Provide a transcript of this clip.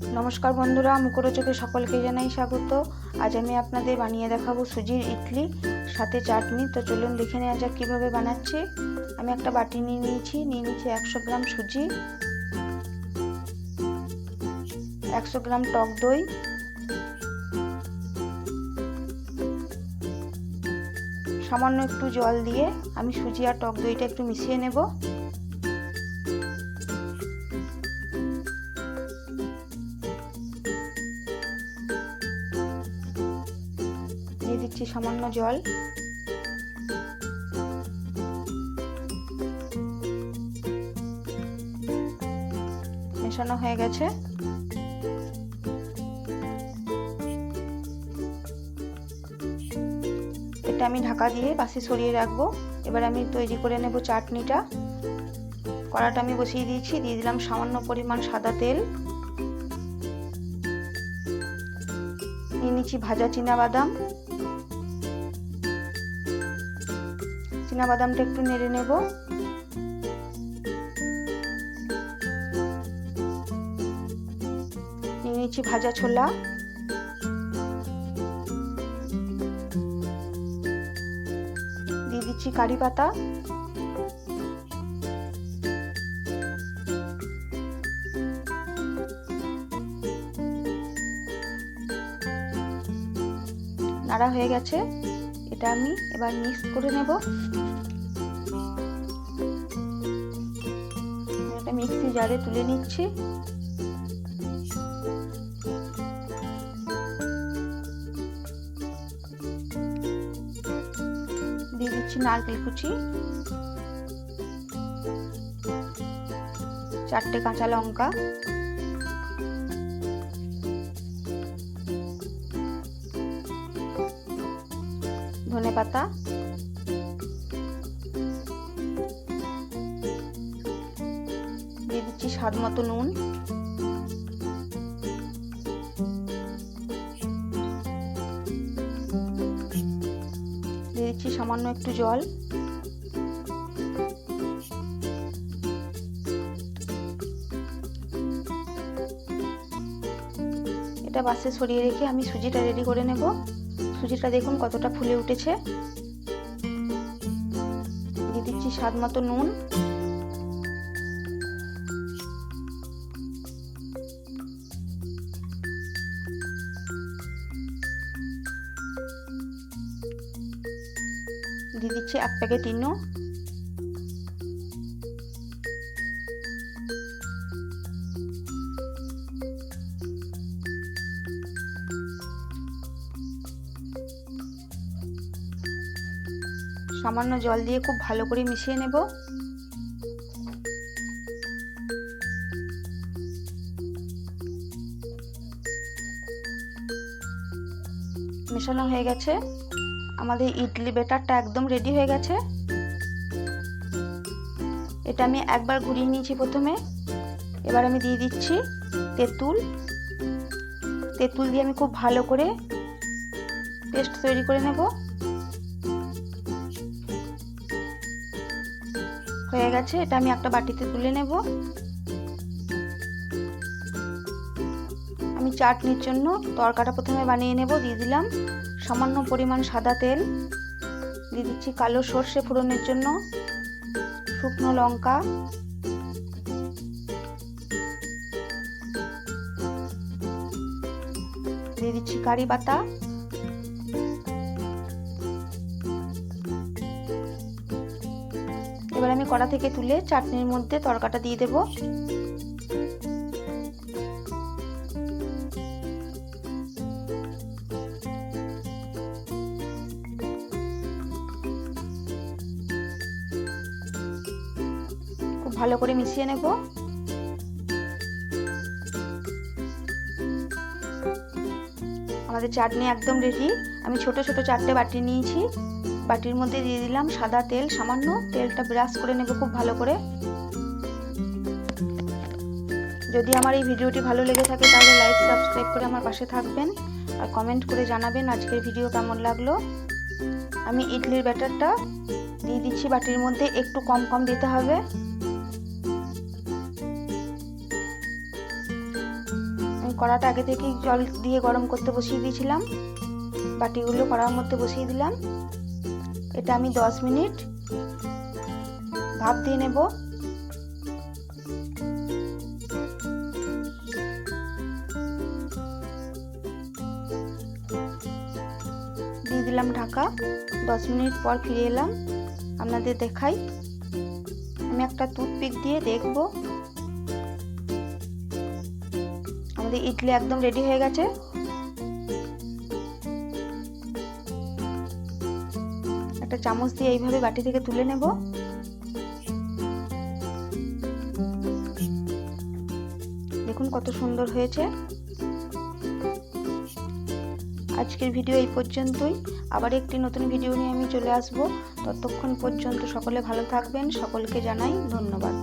নমস্কার বন্ধুরা মুখরোচকে সকলকে জানাই স্বাগত। আজ আমি আপনাদের বানিয়ে দেখাবো সুজির ইডলি, সাথে চাটনি। তো চলুন দেখে নেওয়া যাক কীভাবে বানাচ্ছি। আমি একটা বাটি নিয়ে নিয়েছি নিয়ে নিয়েছি একশো গ্রাম সুজি, একশো গ্রাম টক দই, সামান্য একটু জল দিয়ে আমি সুজি আর টক দইটা একটু মিশিয়ে নেব। দিচ্ছি সামান্য জল। মেশানো হয়ে গেছে। এটা আমি ঢাকা দিয়ে পাশে সরিয়ে রাখব। এবার আমি তৈরি করে নেব চাটনিটা। কড়াটা আমি বসিয়ে দিয়েছি, দিয়ে দিলাম সামান্য পরিমাণ সাদা তেল। নিয়ে নিচ্ছি ভাজা বাদাম বাদামটা একটু নেড়ে নেব। নিয়ে নিচ্ছি ভাজা ছোলা। দিয়ে দিচ্ছি কারি পাতা। নাড়া হয়ে গেছে। এটা আমি এবার মিক্স করে নেব। এটা মিক্সি জারে তুলে নিচ্ছি। দিয়ে দিচ্ছি নারকেল কুচি। চারটে কাঁচা লঙ্কা। ধনে পাতা স্বাদ মতো নুন। দিয়ে দিচ্ছি সামান্য একটু জল। এটা বাসে সরিয়ে রেখে আমি সুজিটা রেডি করে নেব। সুজিটা দেখুন কতটা ফুলে উঠেছে। দিয়ে দিচ্ছি স্বাদ মতো নুন। দিয়ে দিচ্ছি এক প্যাকেট ইনো। সামান্য জল দিয়ে খুব ভালো করে মিশিয়ে নেব। মেশানো হয়ে গেছে। আমাদের ইডলি বেটারটা একদম রেডি হয়ে গেছে। এটা আমি একবার ঘুরিয়ে নিয়েছি প্রথমে। এবার আমি দিয়ে দিচ্ছি তেঁতুল। তেঁতুল দিয়ে আমি খুব ভালো করে পেস্ট তৈরি করে নেব। হয়ে গেছে, এটা আমি একটা বাটিতে তুলে নেব। আমি চাটনির জন্য তরকাটা প্রথমে বানিয়ে নেব, দিয়ে দিলাম। সামান্য পরিমাণ সাদা তেল দিয়ে দিচ্ছি কালো সর্ষে ফোড়নের জন্য, শুকনো লঙ্কা। দিয়ে দিচ্ছি কারি পাতা। এবার আমি কড়া থেকে তুলে চাটনির মধ্যে তরকাটা দিয়ে দেব। ভালো করে মিশিয়ে নেব। আমাদের চাটনি একদম রেডি আমি ছোট ছোট চারটে বাটি নিয়েছি। বাটির মধ্যে দিয়ে দিলাম সাদা তেল, সামান্য তেলটা ব্রাশ করে নেব খুব ভালো করে। যদি আমার এই ভিডিওটি ভালো লেগে থাকে তাহলে লাইক সাবস্ক্রাইব করে আমার পাশে থাকবেন। আর কমেন্ট করে জানাবেন আজকের ভিডিও কেমন লাগল। আমি ইডলির ব্যাটারটা দিয়ে দিচ্ছি, বাটির মধ্যে একটু কম কম দিতে হবে। কড়াটা আগে থেকেই জল দিয়ে গরম করতে বসিয়ে দিয়েছিলাম। বাটিগুলো কড়ার মধ্যে বসিয়ে দিলাম। এটা আমি দশ মিনিট ভাপ দিয়ে নেব। দিয়ে দিলাম ঢাকা। দশ মিনিট পর ফিরে এলাম। আপনাদের দেখাই। আমি একটা টুথপিক দিয়ে দেখব। আমাদের ইডলি একদম রেডি হয়ে গেছে। একটা চামচ দিয়ে এইভাবে বাটি থেকে তুলে নেব। দেখুন কত সুন্দর হয়েছে। আজকের ভিডিও এই পর্যন্তই। আবার একটি নতুন ভিডিও নিয়ে আমি চলে আসব। ততক্ষণ পর্যন্ত সকলে ভালো থাকবেন। সকলকে জানাই ধন্যবাদ।